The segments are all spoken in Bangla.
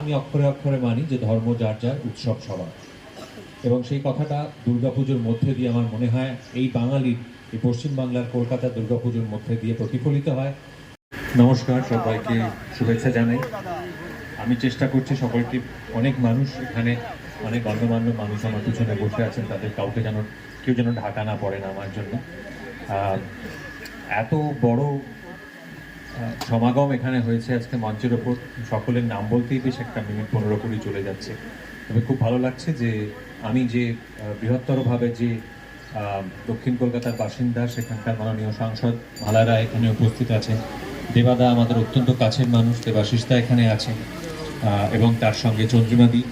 আমি অক্ষরে অক্ষরে মানি যে ধর্ম যার যার উৎসব সবার। এবং সেই কথাটা দুর্গাপুজোর মধ্যে দিয়ে আমার মনে হয় এই বাঙালির, এই পশ্চিমবাংলার কলকাতার দুর্গাপুজোর মধ্যে দিয়ে প্রতিফলিত হয়। নমস্কার, সবাইকে শুভেচ্ছা জানাই। আমি চেষ্টা করছি সকলকে, অনেক মানুষ এখানে, অনেক গণ্যমান্য মানুষ আমার পিছনে বসে আছেন, তাদের কাউকে যেন, কেউ যেন ঢাকা না পড়েন আমার জন্য। এত বড় সমাগম এখানে হয়েছে আজকে মঞ্চের ওপর। সকলের নাম বলতেই বেশ একটা মিনিট পনেরো কুড়ি চলে যাচ্ছে। তবে খুব ভালো লাগছে যে আমি যে বৃহত্তরভাবে যে দক্ষিণ কলকাতার বাসিন্দা, সেখানকার মাননীয় সাংসদ মালারা এখানে উপস্থিত আছেন। দেবাদা আমাদের অত্যন্ত কাছের মানুষ দেবাশিসদা এখানে আছেন এবং তার সঙ্গে চন্দ্রিমাদি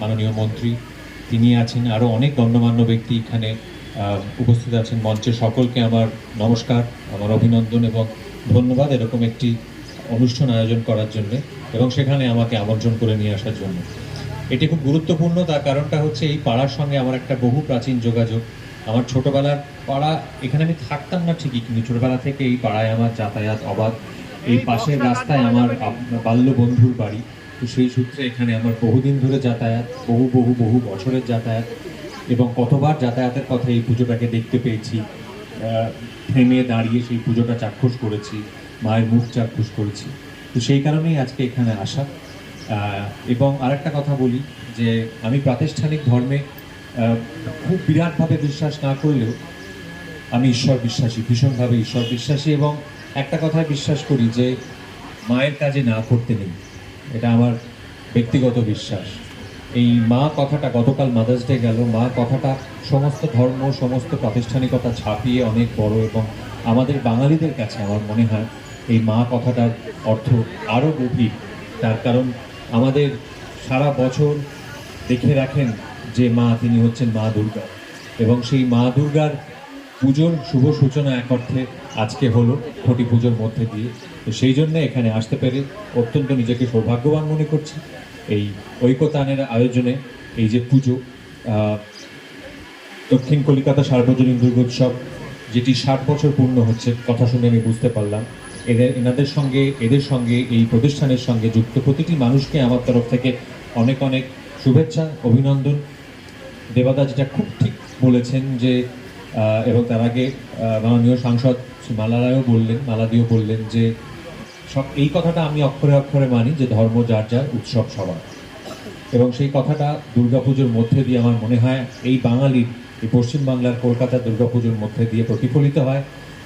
মাননীয় মন্ত্রী, তিনি আছেন। আরও অনেক গণ্যমান্য ব্যক্তি এখানে উপস্থিত আছেন মঞ্চে সকলকে আমার নমস্কার, আমার অভিনন্দন এবং ধন্যবাদ এরকম একটি অনুষ্ঠান আয়োজন করার জন্য এবং সেখানে আমাকে আমন্ত্রণ করে নিয়ে আসার জন্য। এটি খুব গুরুত্বপূর্ণ, তার কারণটা হচ্ছে এই পাড়ার সঙ্গে আমার একটা বহু প্রাচীন যোগাযোগ। আমার ছোটবেলার পাড়া, এখানে আমি থাকতাম না ঠিকই, কিন্তু ছোটবেলা থেকে এই পাড়ায় আমার যাতায়াত অবাধ। এই পাশের রাস্তায় আমার বাল্য বন্ধুর বাড়ি। তো সেই সূত্রে এখানে আমার বহুদিন ধরে যাতায়াত, বহু বহু বহু বছরের যাতায়াত এবং কতবার যাতায়াতের পথে এই পুজোটাকে দেখতে পেয়েছি। থেমে দাঁড়িয়ে সেই পুজোটা চাক্ষুষ করেছি, মায়ের মুখ চাক্ষুষ করেছি। তো সেই কারণেই আজকে এখানে আসা। এবং আরেকটা কথা বলি যে আমি প্রাতিষ্ঠানিক ধর্মে খুব বিরাটভাবে বিশ্বাস না করলেও আমি ঈশ্বর বিশ্বাসী, ভীষণভাবে ঈশ্বর বিশ্বাসী এবং একটা কথায় বিশ্বাস করি যে মায়ের কাজে না করতে নেই। এটা আমার ব্যক্তিগত বিশ্বাস। এই মা কথাটা গতকাল মাদার্স ডে গেল। মা কথাটা সমস্ত ধর্ম, সমস্ত প্রাতিষ্ঠানিকতা ছাপিয়ে অনেক বড় এবং আমাদের বাঙালিদের কাছে আমার মনে হয় এই মা কথাটার অর্থ আরও গভীর। তার কারণ আমাদের সারা বছর দেখে রাখেন যে মা তিনি হচ্ছেন মা দুর্গা এবং সেই মা দুর্গার পুজোর শুভ সূচনা এক অর্থে আজকে হলো খুঁটি পুজোর মধ্যে দিয়ে। তো সেই জন্য এখানে আসতে পেরে অত্যন্ত নিজেকে সৌভাগ্যবান মনে করছি। এই ঐকতানের আয়োজনে এই যে পুজো দক্ষিণ কলিকাতা সার্বজনীন দুর্গোৎসব, যেটি ষাট বছর পূর্ণ হচ্ছে, কথা শুনে আমি বুঝতে পারলাম। এদের, এনাদের সঙ্গে, এদের সঙ্গে, এই প্রতিষ্ঠানের সঙ্গে যুক্ত প্রতিটি মানুষকে আমার তরফ থেকে অনেক অনেক শুভেচ্ছা, অভিনন্দন। দেবাদা যেটা খুব ঠিক বলেছেন যে এবং তার আগে মাননীয় সাংসদ মালারায়ও বললেন, মালাদিও বললেন যে সব, এই কথাটা আমি অক্ষরে অক্ষরে মানি যে ধর্ম যার যার উৎসব সবার। এবং সেই কথাটা দুর্গাপুজোর মধ্যে দিয়ে আমার মনে হয় এই বাঙালির, এই পশ্চিমবাংলার কলকাতার দুর্গাপুজোর মধ্যে দিয়ে প্রতিফলিত হয়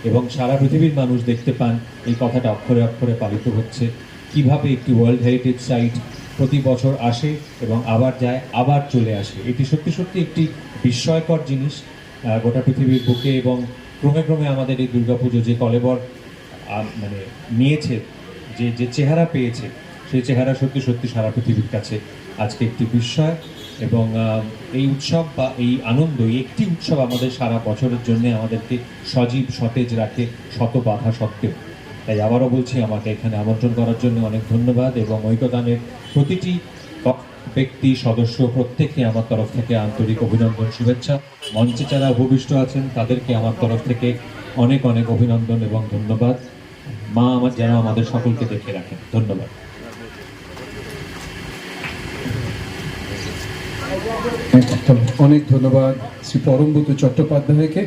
এবং সারা পৃথিবীর মানুষ দেখতে পান এই কথাটা অক্ষরে অক্ষরে পালিত হচ্ছে। কীভাবে একটি ওয়ার্ল্ড হেরিটেজ সাইট প্রতি বছর আসে এবং আবার যায়, আবার চলে আসে। এটি সত্যি সত্যি একটি বিস্ময়কর জিনিস। গোটা পৃথিবীর বুকে এবং ক্রমে ক্রমে আমাদের এই দুর্গাপুজো যে কলেবর মানে নিয়েছে, যে যে চেহারা পেয়েছে, সেই চেহারা সত্যি সত্যি সারা পৃথিবীর কাছে আজকে একটি বিস্ময় এবং এই উৎসব বা এই আনন্দ একটি উৎসব আমাদের সারা বছরের জন্য আমাদেরকে সজীব, সতেজ রাখে শত বাধা সত্ত্বেও। তাই আবারও বলছি, আমাকে এখানে আমন্ত্রণ করার জন্য অনেক ধন্যবাদ এবং ঐক্যদানের প্রতিটি ব্যক্তি, সদস্য প্রত্যেককে আমার তরফ থেকে আন্তরিক অভিনন্দন, শুভেচ্ছা। মঞ্চে যারা ভূমিষ্ঠ আছেন, তাদেরকে আমার তরফ থেকে অনেক অনেক অভিনন্দন এবং ধন্যবাদ। মা আমার যেন আমাদের সকলকে দেখে রাখেন। ধন্যবাদ। অনেক ধন্যবাদ শ্রী পরমব্রত চট্টোপাধ্যায়কে।